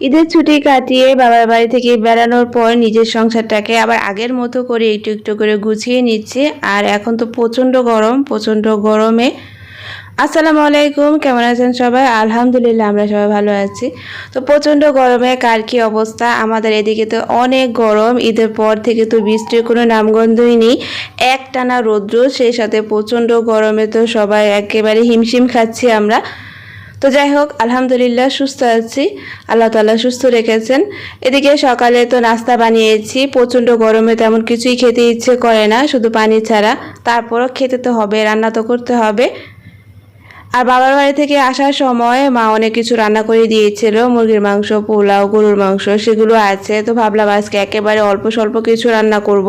ঈদের ছুটি কাটিয়ে বাবার বাড়ি থেকে বেড়ানোর পর নিজের সংসারটাকে আবার আগের মতো করে একটু একটু করে গুছিয়ে নিচ্ছি। আর এখন তো প্রচণ্ড গরম, প্রচণ্ড গরমে। আসসালামু আলাইকুম, কেমন আছেন সবাই? আলহামদুলিল্লাহ, আমরা সবাই ভালো আছি। তো প্রচণ্ড গরমে কার কী অবস্থা? আমাদের এদিকে তো অনেক গরম। ঈদের পর থেকে তো বৃষ্টির কোনো নামগন্ধই নেই। এক টানা রৌদ্র, সেই সাথে প্রচণ্ড গরমে তো সবাই একেবারে হিমশিম খাচ্ছি আমরা। তো যাই হোক আলহামদুলিল্লাহ সুস্থ আছি। আল্লাহ তাআলা সুস্থ রেখেছেন। এদিকে সকালে তো নাস্তা বানিয়েছি, প্রচণ্ড গরমে তেমন কিছুই খেতে ইচ্ছে করে না, শুধু পানি ছাড়া। তারপরও খেতে তো হবে, রান্না তো করতে হবে। আর বাবার বাড়ি থেকে আসার সময় মা অনেক কিছু রান্না করে দিয়েছিল, মুরগির মাংস, পোলাও, গরুর মাংস, সেগুলো আছে। তো ভাবলাম আজকে একেবারে অল্প স্বল্প কিছু রান্না করব।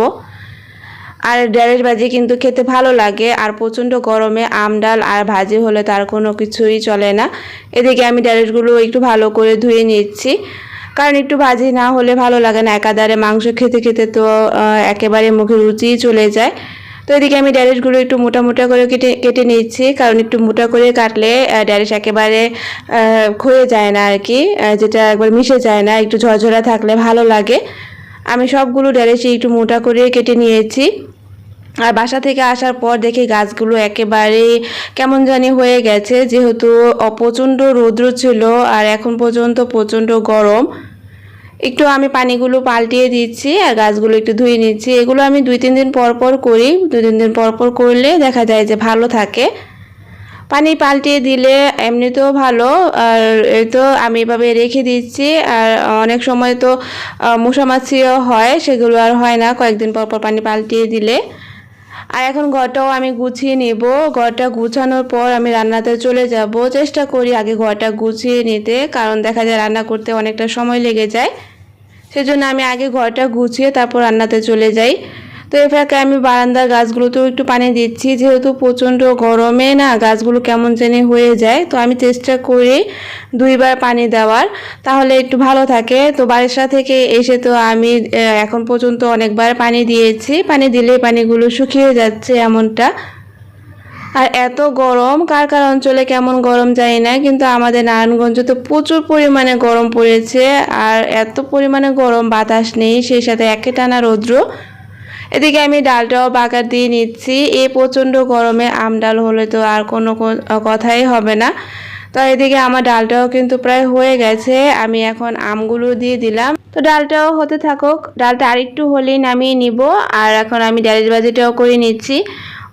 আর ডালের ভাজি কিন্তু খেতে ভালো লাগে, আর প্রচণ্ড গরমে আম, ডাল আর ভাজি হলে তার কোনো কিছুই চলে না। এদিকে আমি ডালেরগুলো একটু ভালো করে ধুয়ে নিচ্ছি, কারণ একটু ভাজি না হলে ভালো লাগে না। একাধারে মাংস খেতে খেতে তো একেবারে মুখে রুচিই চলে যায়। তো এদিকে আমি ড্যারেসগুলো একটু মোটা মোটা করে কেটে কেটে নিচ্ছি, কারণ একটু মোটা করে কাটলে ড্যারেস একেবারে ক্ষয়ে যায় না আর কি যেটা একবার মিশে যায় না, একটু ঝরঝরা থাকলে ভালো লাগে। আমি সবগুলো ড্যারেসই একটু মোটা করে কেটে নিয়েছি। আর বাসা থেকে আসার পর দেখি গাছগুলো একেবারে কেমন জানি হয়ে গেছে, যেহেতু প্রচণ্ড রৌদ্র ছিল আর এখন পর্যন্ত প্রচণ্ড গরম। একটু আমি পানিগুলো পাল্টিয়ে দিচ্ছি আর গাছগুলো একটু ধুয়ে নিচ্ছি। এগুলো আমি দুই, তিন দিন পর পর করি। দুই, তিন দিন পর পর করলে দেখা যায় যে ভালো থাকে। পানি পাল্টিয়ে দিলে এমনিতেও ভালো আর এই তো আমি এভাবে রেখে দিচ্ছি। আর অনেক সময় তো আহ, মশামাছিও হয় সেগুলো আর হয় না কয়েকদিন পর পর পানি পাল্টিয়ে দিলে। আর এখন ঘরটাও আমি গুছিয়ে নেব। ঘরটা গুছানোর পর আমি রান্নাতে চলে যাব। চেষ্টা করি আগে ঘরটা গুছিয়ে নিতে কারণ দেখা যায় রান্না করতে অনেকটা সময় লেগে যায়। সেজন্য আমি আগে ঘরটা গুছিয়ে তারপর রান্নাতে চলে যাই। তো এ ফাঁকে আমি বারান্দার গাছগুলোতেও একটু পানি দিচ্ছি, যেহেতু প্রচণ্ড গরমে না গাছগুলো কেমন জানি হয়ে যায়। তো আমি চেষ্টা করি দুইবার পানি দেওয়ার, তাহলে একটু ভালো থাকে। তো বারিশা থেকে এসে তো আমি এখন পর্যন্ত অনেকবার পানি দিয়েছি। পানি দিলে পানিগুলো শুকিয়ে যাচ্ছে এমনটা। আর এত গরম, কার কার অঞ্চলে কেমন গরম জানি না, কিন্তু আমাদের নারায়ণগঞ্জে তো প্রচুর পরিমাণে গরম পড়েছে। আর এত পরিমাণে গরম বাতাস নেই, সেই সাথে একে টানা রৌদ্র। এদিকে আমি ডালটাও বাগার দিয়ে নিচ্ছি। এ প্রচণ্ড গরমে আম ডাল হলে তো আর কোনো কথাই হবে না। তো এদিকে আমার ডালটাও কিন্তু প্রায় হয়ে গেছে। আমি এখন আমগুলো দিয়ে দিলাম। তো ডালটাও হতে থাকুক। ডালটা আরেকটু হলেই নামিয়ে নিব। আর এখন আমি ডালের বাজিটাও করে নিচ্ছি।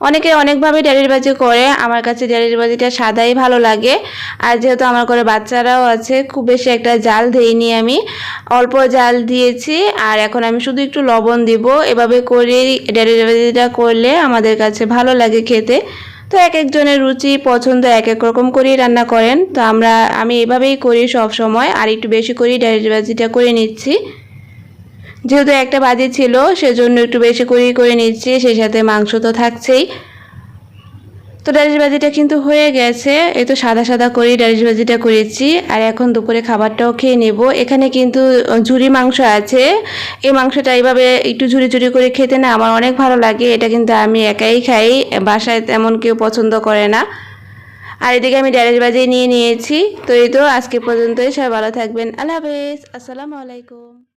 অনেকে অনেকভাবে ডালের বাজি করে, আমার কাছে ডালের বাজিটা সাদাই ভালো লাগে। আর যেহেতু আমার ঘরে বাচ্চারাও আছে, খুব বেশি একটা জাল দেইনি আমি। অল্প জাল দিয়েছি, আর এখন আমি শুধু একটু লবণ দিব। এভাবে করে ডালের বাজিটা করলে আমাদের কাছে ভালো লাগে খেতে। তো এক একজনের রুচি, পছন্দ এক এক রকম করেই রান্না করেন। তো আমরা, আমি এভাবেই করি সব সময় আর একটু বেশি করেই ডালের বাজিটা করে নিচ্ছি। যেহেতু একটা বাজি ছিল, সেজন্য একটু বেশি করেই করে নিচ্ছি, সেই সাথে মাংস তো থাকছেই। তো ডালিশ ভাজিটা কিন্তু হয়ে গেছে, এই তো সাদা সাদা করেই ডালিশ ভাজিটা করেছি, আর এখন দুপুরে খাবারটাও খেয়ে নেব। এখানে কিন্তু ঝুরি মাংস আছে, এই মাংসটা এইভাবে একটু ঝুরি ঝুরি করে খেতে না আমার অনেক ভালো লাগে, এটা কিন্তু আমি একাই খাই, বাসায় তেমন কেউ পছন্দ করে না। আর এদিকে আমি ডালিশ ভাজি নিয়ে নিয়েছি, তো এই তো আজকে পর্যন্তই, সবাই ভালো থাকবেন, আল্লাহ হাফেজ, আসসালামু আলাইকুম।